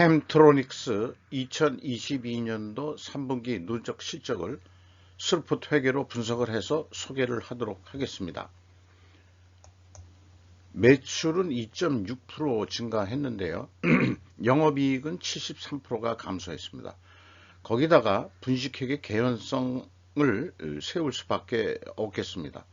캠트로닉스 2022년도 3분기 누적 실적을 슬프트 회계로 분석을 해서 소개를 하도록 하겠습니다. 매출은 2.6% 증가했는데요. 영업이익은 73%가 감소했습니다. 거기다가 분식회계 개연성을 세울 수밖에 없겠습니다.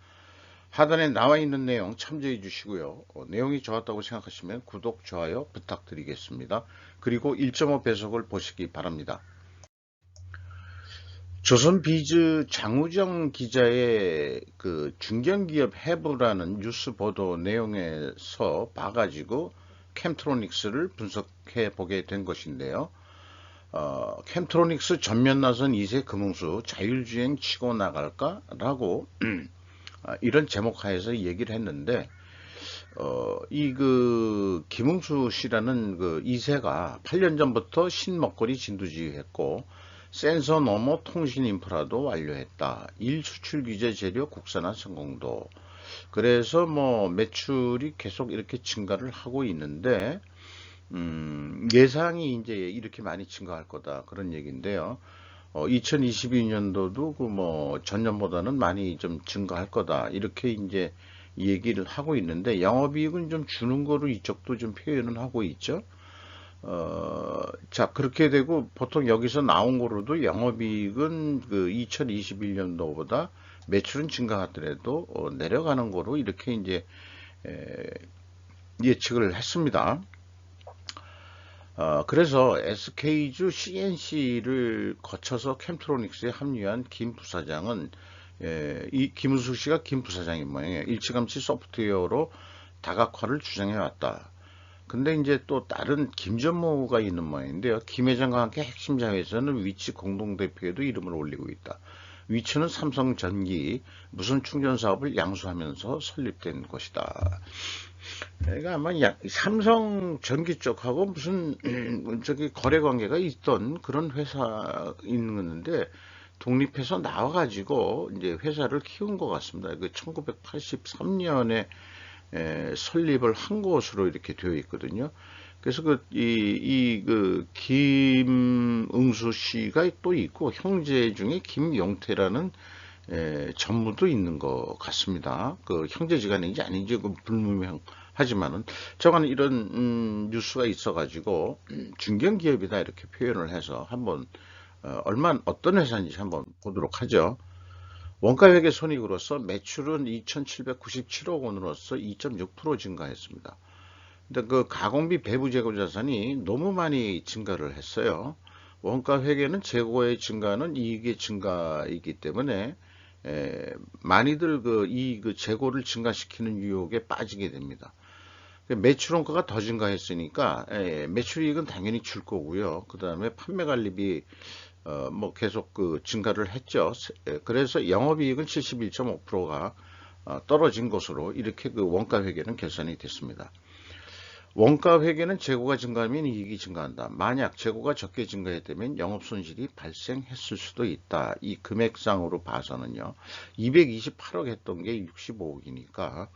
하단에 나와 있는 내용 참조해 주시고요. 어, 내용이 좋았다고 생각하시면 구독, 좋아요 부탁드리겠습니다. 그리고 1.5 배속을 보시기 바랍니다. 조선비즈 장우정 기자의 그 중견기업 해부라는 뉴스 보도 내용에서 봐가지고 캠트로닉스를 분석해 보게 된 것인데요. 어, 캠트로닉스 전면 나선 2세 금융수 자율주행 치고 나갈까? 라고 아, 이런 제목 하에서 얘기를 했는데 어, 이 그 김웅수 씨라는 그 2세가 8년 전부터 신먹거리 진두지휘했고 센서 넘어 통신 인프라도 완료했다. 일 수출 규제 재료 국산화 성공도. 그래서 뭐 매출이 계속 이렇게 증가를 하고 있는데 음, 예상이 이제 이렇게 많이 증가할 거다 그런 얘기인데요. 어, 2022년도도 그 뭐 전년보다는 많이 좀 증가할 거다 이렇게 이제 얘기를 하고 있는데 영업이익은 좀 주는 거로 이쪽도 좀 표현을 하고 있죠. 어, 자 그렇게 되고 보통 여기서 나온 거로도 영업이익은 그 2021년도보다 매출은 증가하더라도 어, 내려가는 거로 이렇게 이제 에, 예측을 했습니다. 어, 그래서 SK주 CNC를 거쳐서 캠트로닉스에 합류한 김 부사장은 예, 이 김우수 씨가 김 부사장인 모양이에요. 일찌감치 소프트웨어로 다각화를 주장해 왔다. 근데 이제 또 다른 김전모가 있는 모양인데요. 김 회장과 함께 핵심 자회에서는 위치 공동대표에도 이름을 올리고 있다. 위치는 삼성전기 무선 충전 사업을 양수하면서 설립된 것이다. 그러니까 아마 삼성 전기 쪽하고 무슨 음, 저기 거래 관계가 있던 그런 회사인 건데 독립해서 나와가지고 이제 회사를 키운 것 같습니다. 그 1983년에 에, 설립을 한 것으로 이렇게 되어 있거든요. 그래서 그, 이, 이, 그, 김응수 씨가 또 있고, 형제 중에 김용태라는 에, 전무도 있는 것 같습니다. 그 형제지간인지 아닌지 그 불분명하지만은 저는 이런 음, 뉴스가 있어가지고 음, 중견기업이다 이렇게 표현을 해서 한번 어, 얼마 어떤 회사인지 한번 보도록 하죠. 원가회계 손익으로서 매출은 2,797억 원으로서 2.6% 증가했습니다. 근데 그 가공비 배부 재고 자산이 너무 많이 증가를 했어요. 원가 회계는 재고의 증가는 이익의 증가이기 때문에 에, 많이들 그 이 그 재고를 증가시키는 유혹에 빠지게 됩니다. 그 매출 원가가 더 증가했으니까 에, 매출이익은 당연히 줄 거고요. 그 다음에 판매 관리비 어, 뭐 계속 그 증가를 했죠. 그래서 영업이익은 71.5%가 어, 떨어진 것으로 이렇게 그 원가 회계는 결산이 됐습니다. 원가 회계는 재고가 증가하면 이익이 증가한다. 만약 재고가 적게 증가했다면 영업 손실이 발생했을 수도 있다. 이 금액상으로 봐서는요. 228억 했던 게 65억이니까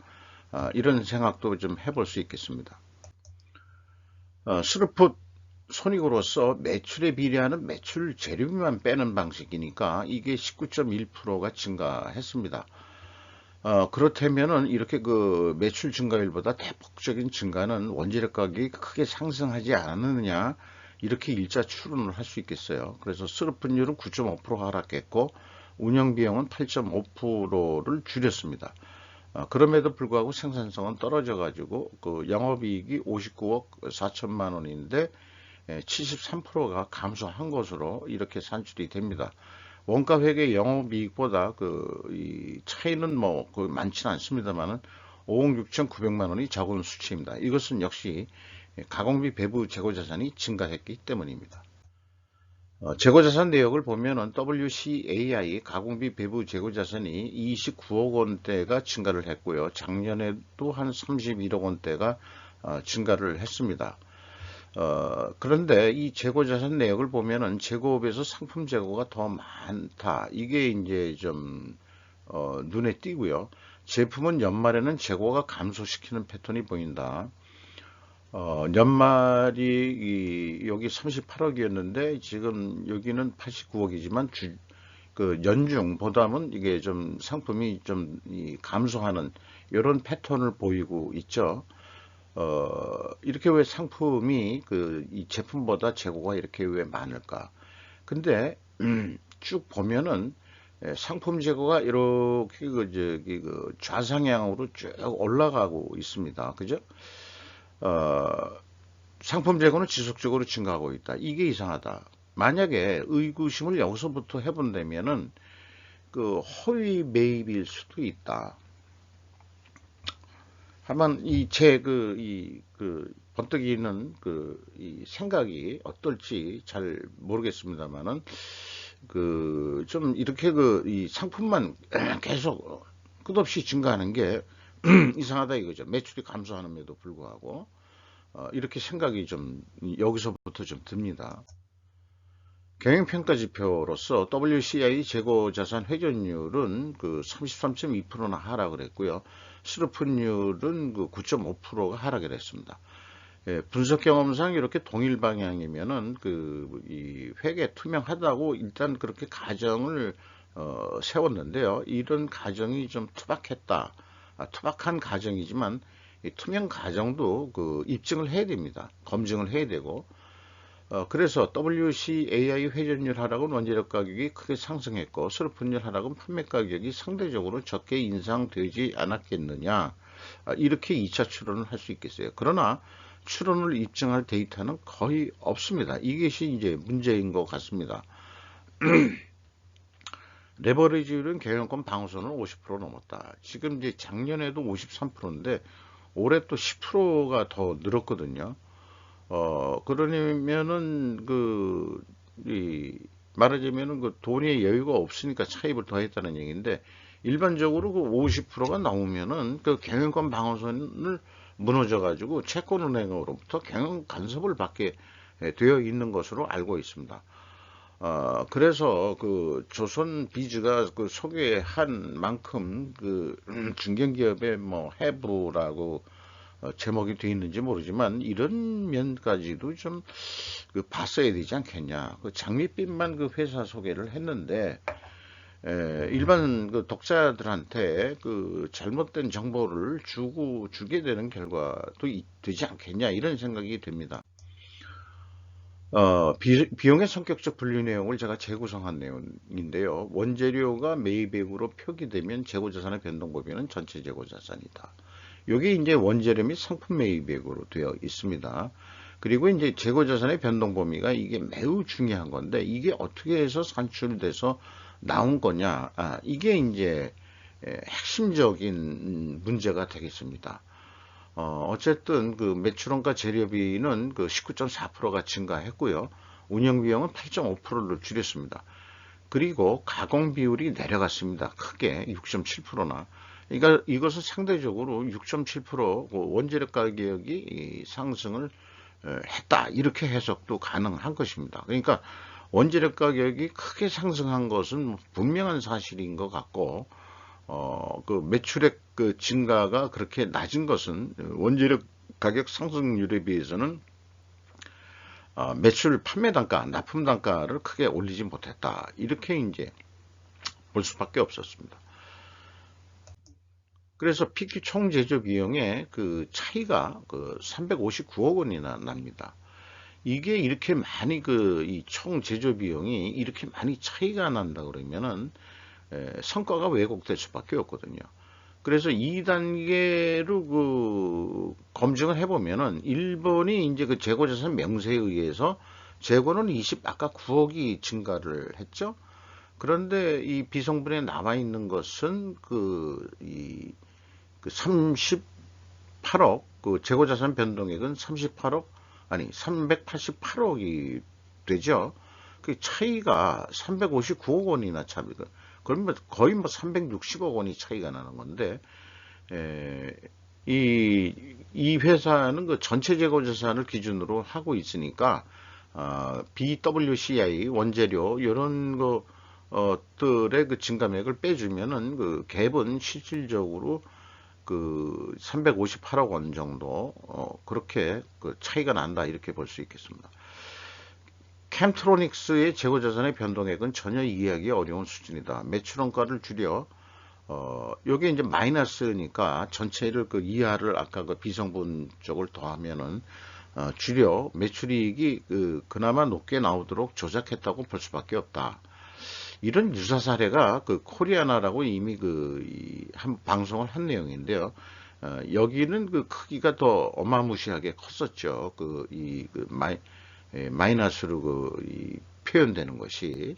어, 이런 생각도 좀 해볼 수 있겠습니다. 어, 스루풋 손익으로서 매출에 비례하는 매출 재료비만 빼는 방식이니까 이게 19.1%가 증가했습니다. 어, 그렇다면은 이렇게 그 매출 증가율보다 대폭적인 증가는 원재료 가격이 크게 상승하지 않았느냐 이렇게 일자 추론을 할 수 있겠어요. 그래서 스르픈율은 9.5% 하락했고 운영비용은 8.5%를 줄였습니다. 어, 그럼에도 불구하고 생산성은 떨어져 가지고 그 영업이익이 59억 4천만 원인데 73%가 감소한 것으로 이렇게 산출이 됩니다. 원가 회계 영업이익보다 그 차이는 뭐 그 많지는 않습니다만은 5억 6천9백만 원이 적은 수치입니다. 이것은 역시 가공비 배부 재고 자산이 증가했기 때문입니다. 어, 재고 자산 내역을 보면은 WCAI 가공비 배부 재고 자산이 29억 원대가 증가를 했고요. 작년에도 한 31억 원대가 어, 증가를 했습니다. 어, 그런데 이 재고 자산 내역을 보면은 재고업에서 상품 재고가 더 많다. 이게 이제 좀 어, 눈에 띄고요. 제품은 연말에는 재고가 감소시키는 패턴이 보인다. 어, 연말이 이, 여기 38억이었는데 지금 여기는 89억이지만 주, 그 연중 보담은 이게 좀 상품이 좀이 감소하는 이런 패턴을 보이고 있죠. 어, 이렇게 왜 상품이 그 이 제품보다 재고가 이렇게 왜 많을까? 근데 음, 쭉 보면은 예, 상품 재고가 이렇게 그 저기 그 좌상향으로 쭉 올라가고 있습니다. 그죠? 어, 상품 재고는 지속적으로 증가하고 있다. 이게 이상하다. 만약에 의구심을 여기서부터 해본다면은 그 허위 매입일 수도 있다. 하만 이 제 그 이 그 번뜩이는 그 이 생각이 어떨지 잘 모르겠습니다만은 그 좀 이렇게 그 이 상품만 계속 끝없이 증가하는 게 이상하다 이거죠. 매출이 감소하는데도 불구하고 어, 이렇게 생각이 좀 여기서부터 좀 듭니다. 경영평가 지표로서 WCI 재고 자산 회전율은 그 33.2%나 하락을 했고요. 스루프율은 그 9.5%가 하락을 했습니다. 예, 분석 경험상 이렇게 동일 방향이면은 그 이 회계 투명하다고 일단 그렇게 가정을 어, 세웠는데요. 이런 가정이 좀 투박했다. 아, 투박한 가정이지만 이 투명 가정도 그 입증을 해야 됩니다. 검증을 해야 되고 어, 그래서 WCAI 회전율 하락은 원재료 가격이 크게 상승했고 슬픈율 하락은 판매 가격이 상대적으로 적게 인상되지 않았겠느냐 아, 이렇게 2차 추론을 할 수 있겠어요. 그러나 추론을 입증할 데이터는 거의 없습니다. 이것이 이제 문제인 것 같습니다. 레버리지율은 경영권 방어선을 50% 넘었다. 지금 이제 작년에도 53%인데 올해 또 10%가 더 늘었거든요. 어, 그러면은 그, 이, 말하자면은 그 돈의 여유가 없으니까 차입을 더 했다는 얘기인데 일반적으로 그 50%가 나오면은 그 경영권 방어선을 무너져 가지고 채권은행으로부터 경영 간섭을 받게 되어 있는 것으로 알고 있습니다. 어, 그래서 그 조선 비즈가 그 소개한 만큼 그 중견기업의 뭐 해부라고 어, 제목이 되어 있는지 모르지만 이런 면까지도 좀 그 봤어야 되지 않겠냐. 그 장밋빛만 그 회사 소개를 했는데 에, 일반 그 독자들한테 그 잘못된 정보를 주고 주게 되는 결과도 이- 되지 않겠냐 이런 생각이 듭니다. 어, 비, 비용의 성격적 분류 내용을 제가 재구성한 내용인데요. 원재료가 매입액으로 표기되면 재고자산의 변동법인은 전체 재고자산이다. 여기 이제 원재료 및 상품 매입액으로 되어 있습니다. 그리고 이제 재고 자산의 변동 범위가 이게 매우 중요한 건데 이게 어떻게 해서 산출돼서 나온 거냐? 아, 이게 이제 에, 핵심적인 문제가 되겠습니다. 어, 어쨌든 그 매출원가 재료비는 그 19.4%가 증가했고요. 운영비용은 8.5%를 줄였습니다. 그리고 가공 비율이 내려갔습니다. 크게 6.7%나. 그러니까 이것은 상대적으로 6.7% 원재료 가격이 이 상승을 어, 했다. 이렇게 해석도 가능한 것입니다. 그러니까 원재료 가격이 크게 상승한 것은 분명한 사실인 것 같고, 어, 그 매출액 그 증가가 그렇게 낮은 것은 원재료 가격 상승률에 비해서는 어, 매출 판매 단가, 납품 단가를 크게 올리지 못했다. 이렇게 이제 볼 수밖에 없었습니다. 그래서 PQ 총 제조 비용의 그 차이가 그 359억 원이나 납니다. 이게 이렇게 많이 그 이 총 제조 비용이 이렇게 많이 차이가 난다 그러면은 에, 성과가 왜곡될 수밖에 없거든요. 그래서 2단계로 그 검증을 해보면은 일본이 이제 그 재고자산 명세에 의해서 재고는 20 아까 9억이 증가를 했죠. 그런데 이 비성분에 남아 있는 것은 그이 그 38억 그 재고자산 변동액은 38억 아니 388억이 되죠. 그 차이가 359억 원이나 차이 그러면 거의 뭐 360억 원이 차이가 나는 건데 에, 이, 이 회사는 그 전체 재고 자산을 기준으로 하고 있으니까 어, BWCI 원재료 이런 것들의 그 증감액을 빼주면은 그 갭은 실질적으로 그 358억 원 정도 어, 그렇게 그 차이가 난다 이렇게 볼 수 있겠습니다. 캠트로닉스의 재고자산의 변동액은 전혀 이해하기 어려운 수준이다. 매출원가를 줄여 어, 요게 이제 마이너스니까 전체를 그 이하를 아까 그 비성분 쪽을 더하면은 어, 줄여 매출이익이 그 그나마 높게 나오도록 조작했다고 볼 수밖에 없다. 이런 유사 사례가 그 코리아나라고 이미 그 한 방송을 한 내용인데요. 어, 여기는 그 크기가 더 어마무시하게 컸었죠. 그 이 그 마이 예, 마이너스로 그 표현되는 것이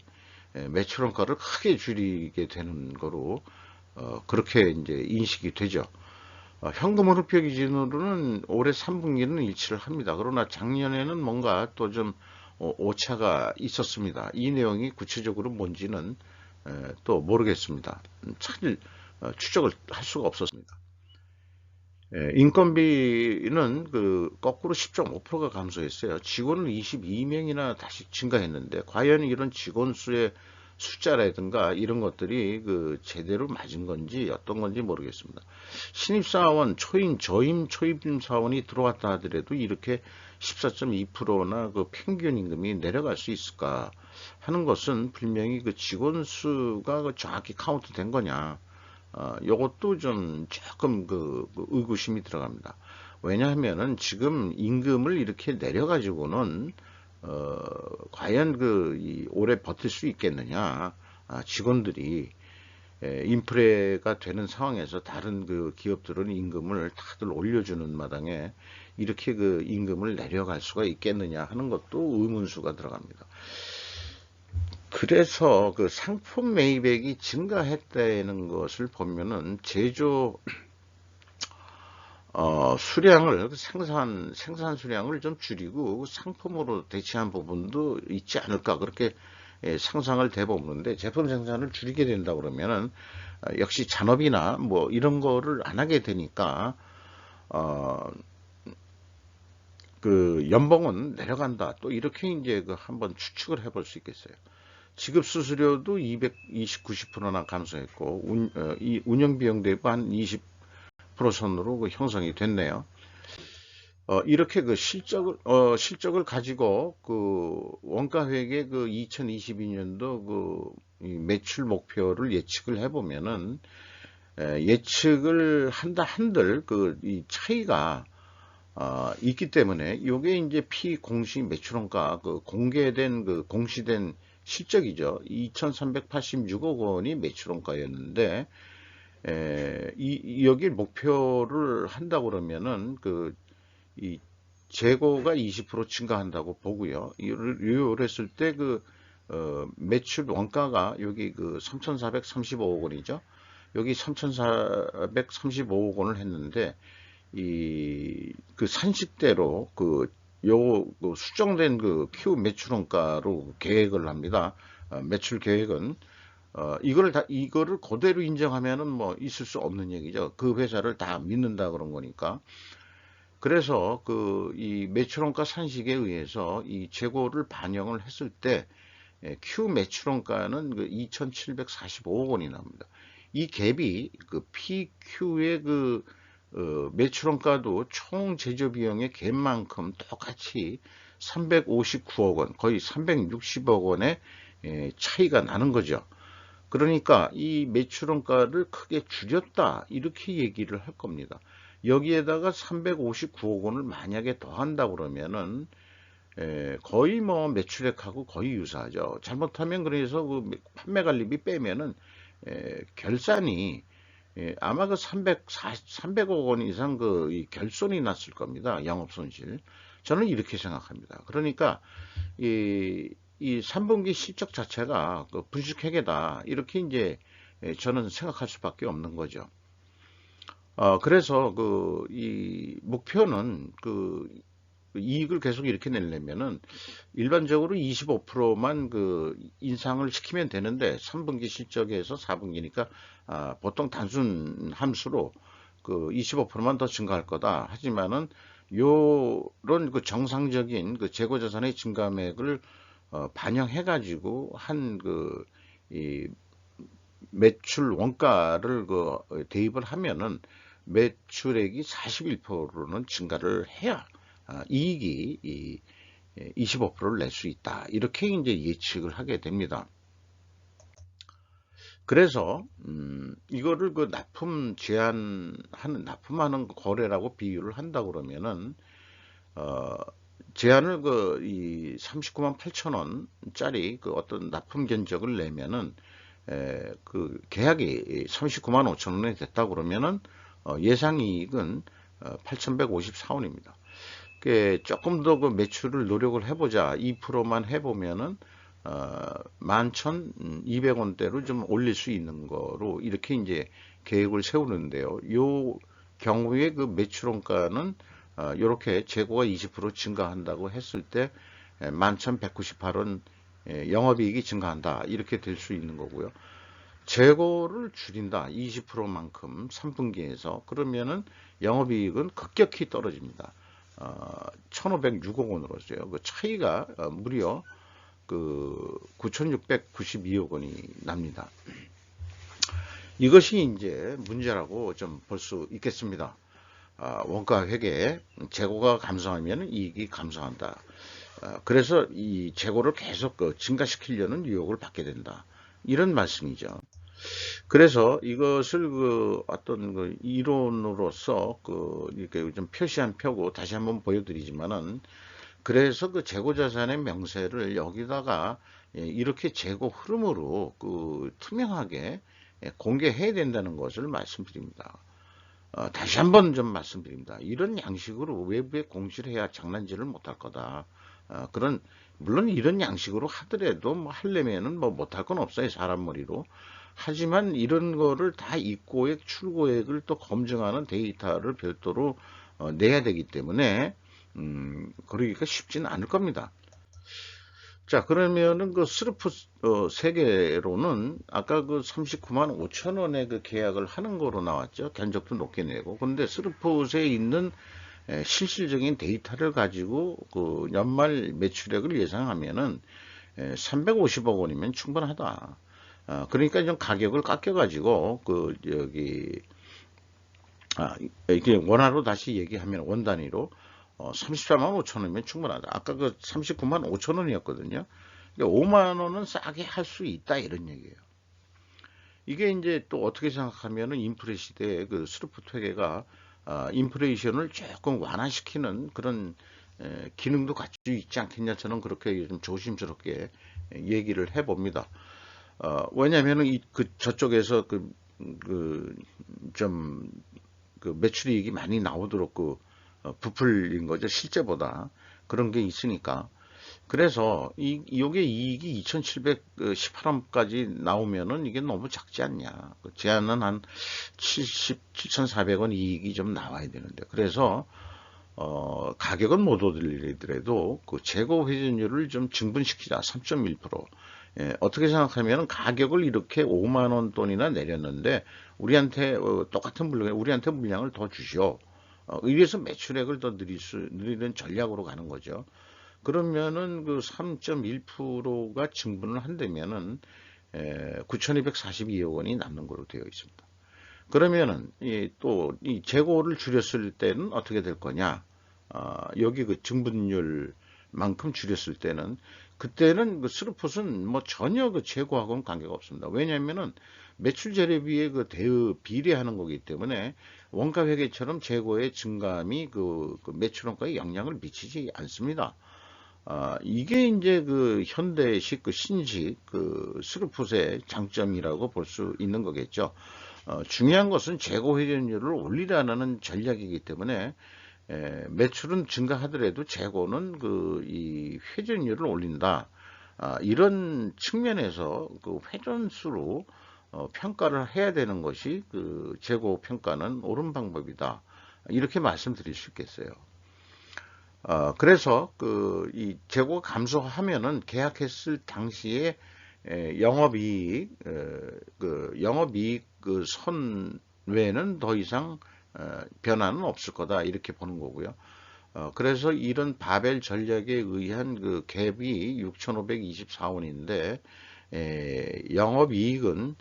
예, 매출원가를 크게 줄이게 되는 거로 어, 그렇게 이제 인식이 되죠. 어, 현금 흐르표 기준으로는 올해 3분기는 일치를 합니다. 그러나 작년에는 뭔가 또좀 어, 오차가 있었습니다. 이 내용이 구체적으로 뭔지는 에, 또 모르겠습니다. 잘 어, 추적을 할 수가 없었습니다. 예, 인건비는 그 거꾸로 10.5%가 감소했어요. 직원을 22명이나 다시 증가했는데 과연 이런 직원 수의 숫자라든가 이런 것들이 그 제대로 맞은 건지 어떤 건지 모르겠습니다. 신입사원, 초임, 저임, 초임 사원이 들어왔다 하더라도 이렇게 14.2%나 그 평균 임금이 내려갈 수 있을까 하는 것은 분명히 그 직원 수가 그 정확히 카운트 된 거냐. 어, 요것도 좀 조금 그, 그 의구심이 들어갑니다. 왜냐하면은 지금 임금을 이렇게 내려가지고는 어, 과연 그, 이, 오래 버틸 수 있겠느냐. 아, 직원들이 에, 인프레가 되는 상황에서 다른 그 기업들은 임금을 다들 올려주는 마당에 이렇게 그 임금을 내려갈 수가 있겠느냐 하는 것도 의문수가 들어갑니다. 그래서 그 상품 매입액이 증가했다는 것을 보면은 제조 어, 수량을 생산 생산 수량을 좀 줄이고 상품으로 대체한 부분도 있지 않을까 그렇게 예, 상상을 대보는데 제품 생산을 줄이게 된다 그러면은 어, 역시 잔업이나 뭐 이런 거를 안 하게 되니까 어, 그 연봉은 내려간다 또 이렇게 이제 그 한번 추측을 해볼 수 있겠어요. 지급 수수료도 220, 90%나 감소했고 운, 어, 이 운영 비용 대비 한 20% 선으로 그 형성이 됐네요. 어, 이렇게 그 실적을 어, 실적을 가지고 그 원가회계 그 2022년도 그 매출 목표를 예측을 해보면은 에, 예측을 한다 한들 그 이 차이가 어, 있기 때문에 이게 이제 피공시 매출원가 그 공개된 그 공시된 실적이죠. 2,386억 원이 매출원가였는데 에, 이, 여기 목표를 한다 그러면은 그 이 재고가 20% 증가한다고 보고요. 이를 했을 때그 어, 매출 원가가 여기 그 3,435억 원이죠. 여기 3,435억 원을 했는데 이 그 산식대로 그요 그 수정된 그 Q 매출 원가로 계획을 합니다. 어, 매출 계획은 어, 이거를 다 이거를 그대로 인정하면은 뭐 있을 수 없는 얘기죠. 그 회사를 다 믿는다 그런 거니까. 그래서 그 이 매출원가 산식에 의해서 이 재고를 반영을 했을 때 예, Q 매출원가는 그 2,745억 원이 나옵니다. 이 갭이 그 PQ의 그 어, 매출원가도 총 제조 비용의 갭만큼 똑같이 359억 원, 거의 360억 원의 예, 차이가 나는 거죠. 그러니까 이 매출원가를 크게 줄였다 이렇게 얘기를 할 겁니다. 여기에다가 359억 원을 만약에 더한다 그러면은 예, 거의 뭐 매출액하고 거의 유사하죠. 잘못하면 그래서 그 판매 관리비 빼면은 예, 결산이 예, 아마 그 300, 300억 원 이상 그 결손이 났을 겁니다. 영업 손실. 저는 이렇게 생각합니다. 그러니까 이, 이 3분기 실적 자체가 그 분식회계다. 이렇게 이제 예, 저는 생각할 수밖에 없는 거죠. 어, 그래서 그, 이 목표는 그 이익을 계속 이렇게 내려면은 일반적으로 25%만 그 인상을 시키면 되는데 3분기 실적에서 4분기니까 아, 보통 단순 함수로 그 25%만 더 증가할 거다. 하지만은 요런 그 정상적인 그 재고 자산의 증가액을 어, 반영해 가지고 한그이 매출 원가를 그 대입을 하면은 매출액이 41%는 증가를 해야 아, 이익이 이 25%를 낼 수 있다. 이렇게 이제 예측을 하게 됩니다. 그래서 음, 이거를 그 납품 제한하는 납품하는 거래라고 비유를 한다 그러면은 어, 제한을 그 이 39만 8천 원짜리 그 어떤 납품 견적을 내면은 에, 그 계약이 39만 5천 원이 됐다 그러면은 어, 예상 이익은 어, 8,154원입니다. 그 조금 더 그 매출을 노력을 해보자 2%만 해보면은 어, 11,200원대로 좀 올릴 수 있는 거로 이렇게 이제 계획을 세우는데요. 요 경우에 그 매출원가는 어, 이렇게 재고가 20% 증가한다고 했을 때 11,198원 영업이익이 증가한다 이렇게 될 수 있는 거고요. 재고를 줄인다 20%만큼 3분기에서 그러면은 영업이익은 급격히 떨어집니다. 어, 1,506억 원으로서요. 그 차이가 어, 무려 그 9,692억 원이 납니다. 이것이 이제 문제라고 좀 볼 수 있겠습니다. 아, 원가 회계 재고가 감소하면 이익이 감소한다. 아, 그래서 이 재고를 계속 그 증가시키려는 유혹을 받게 된다. 이런 말씀이죠. 그래서 이것을 그 어떤 그 이론으로서 그 이렇게 좀 표시한 표고 다시 한번 보여드리지만은 그래서 그 재고 자산의 명세를 여기다가 예, 이렇게 재고 흐름으로 그 투명하게 예, 공개해야 된다는 것을 말씀드립니다. 어, 다시 한번 좀 말씀드립니다. 이런 양식으로 외부에 공시를 해야 장난질을 못할 거다. 어, 그런 물론 이런 양식으로 하더라도 뭐 하려면은 뭐 못할 건 없어요 사람 머리로. 하지만 이런 거를 다 입고액, 출고액을 또 검증하는 데이터를 별도로 어, 내야 되기 때문에 음, 그러기가 쉽지는 않을 겁니다. 자, 그러면은 그 스르프 어, 세계로는 아까 그 39만 5천 원의 그 계약을 하는 거로 나왔죠. 견적도 높게 내고. 근데 스르프에 있는 에, 실질적인 데이터를 가지고 그 연말 매출액을 예상하면은 에, 350억 원이면 충분하다. 어, 그러니까 좀 가격을 깎여가지고 그 여기 아, 이게 원화로 다시 얘기하면 원 단위로 어, 34만 5천 원이면 충분하다. 아까 그 39만 5천 원이었거든요. 그러니까 5만 원은 싸게 할 수 있다 이런 얘기예요. 이게 이제 또 어떻게 생각하면은 인플레 시대에 그 스루프 퇴계가 어, 인플레이션을 조금 완화시키는 그런 에, 기능도 갖추고 있지 않겠냐 저는 그렇게 좀 조심스럽게 얘기를 해봅니다. 어, 왜냐하면은 이 그 저쪽에서 그 그 좀 그 매출이익이 많이 나오도록 그 어, 부풀린 거죠. 실제보다. 그런 게 있으니까. 그래서 이, 요게 이익이 2,718원까지 나오면은 이게 너무 작지 않냐. 그 제한은 한 70, 7,400원 이익이 좀 나와야 되는데. 그래서, 어, 가격은 못 오르더라도 그 재고 회전율을 좀 증분시키자. 3.1%. 예, 어떻게 생각하면 가격을 이렇게 5만원 돈이나 내렸는데 우리한테 어, 똑같은 물량, 우리한테 물량을 더 주시오. 어, 의뢰서 매출액을 더 늘릴 수, 늘리는 전략으로 가는 거죠. 그러면은 그 3.1%가 증분을 한다면은 9,242억 원이 남는 걸로 되어 있습니다. 그러면은 또이 재고를 줄였을 때는 어떻게 될 거냐? 어, 여기 그 증분율 만큼 줄였을 때는 그때는 그 스루폿은 뭐 전혀 그 재고하고는 관계가 없습니다. 왜냐하면은 매출 재료비에 그 대의 비례하는 거기 때문에 원가 회계처럼 재고의 증감이 그, 그 매출 원가에 영향을 미치지 않습니다. 아, 이게 이제 그 현대식 그 신식 그 스루풋의 장점이라고 볼 수 있는 거겠죠. 어, 중요한 것은 재고 회전율을 올리라는 전략이기 때문에 에, 매출은 증가하더라도 재고는 그 이 회전율을 올린다. 아, 이런 측면에서 그 회전수로 어, 평가를 해야 되는 것이 그 재고 평가는 옳은 방법이다. 이렇게 말씀드릴 수 있겠어요. 어, 그래서 그 이 재고가 감소하면은 계약했을 당시에 에, 영업이익 에, 그 영업이익 그 선 외에는 더 이상 어, 변화는 없을 거다 이렇게 보는 거고요. 어, 그래서 이런 바벨 전략에 의한 그 갭이 6,524원인데 에, 영업이익은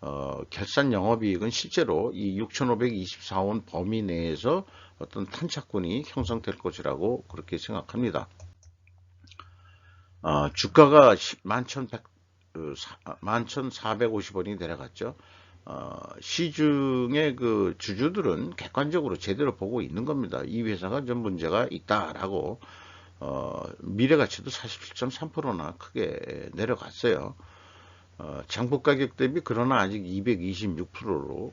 어, 결산 영업이익은 실제로 이 6,524원 범위 내에서 어떤 탄착군이 형성될 것이라고 그렇게 생각합니다. 어, 주가가 11,100, 11,450원이 내려갔죠. 어, 시중의 그 주주들은 객관적으로 제대로 보고 있는 겁니다. 이 회사가 좀 문제가 있다라고 어, 미래가치도 47.3%나 크게 내려갔어요. 어, 장부 가격 대비 그러나 아직 226%로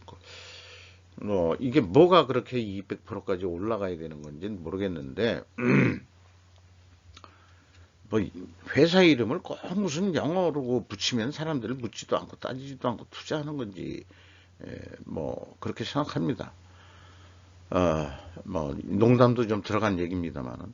뭐 이게 뭐가 그렇게 200%까지 올라가야 되는 건지는 모르겠는데 뭐 회사 이름을 꼭 무슨 영어로 붙이면 사람들을 묻지도 않고 따지지도 않고 투자하는 건지 에, 뭐 그렇게 생각합니다. 어, 뭐 농담도 좀 들어간 얘기입니다만은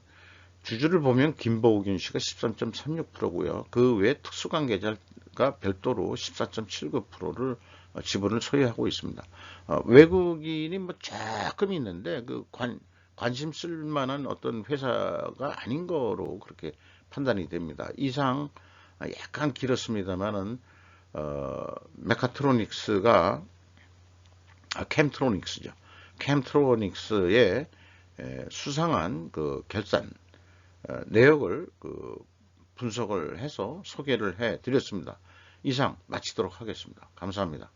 주주를 보면 김보균 씨가 13.36%고요. 그 외 특수관계자가 별도로 14.79%를 지분을 소유하고 있습니다. 어, 외국인이 뭐 조금 있는데 그 관, 관심 쓸 만한 어떤 회사가 아닌 거로 그렇게 판단이 됩니다. 이상 약간 길었습니다만은 어, 메카트로닉스가 아, 캠트로닉스죠. 캠트로닉스의 에, 수상한 그 결산 어, 내역을 그 분석을 해서 소개를 해 드렸습니다. 이상 마치도록 하겠습니다. 감사합니다.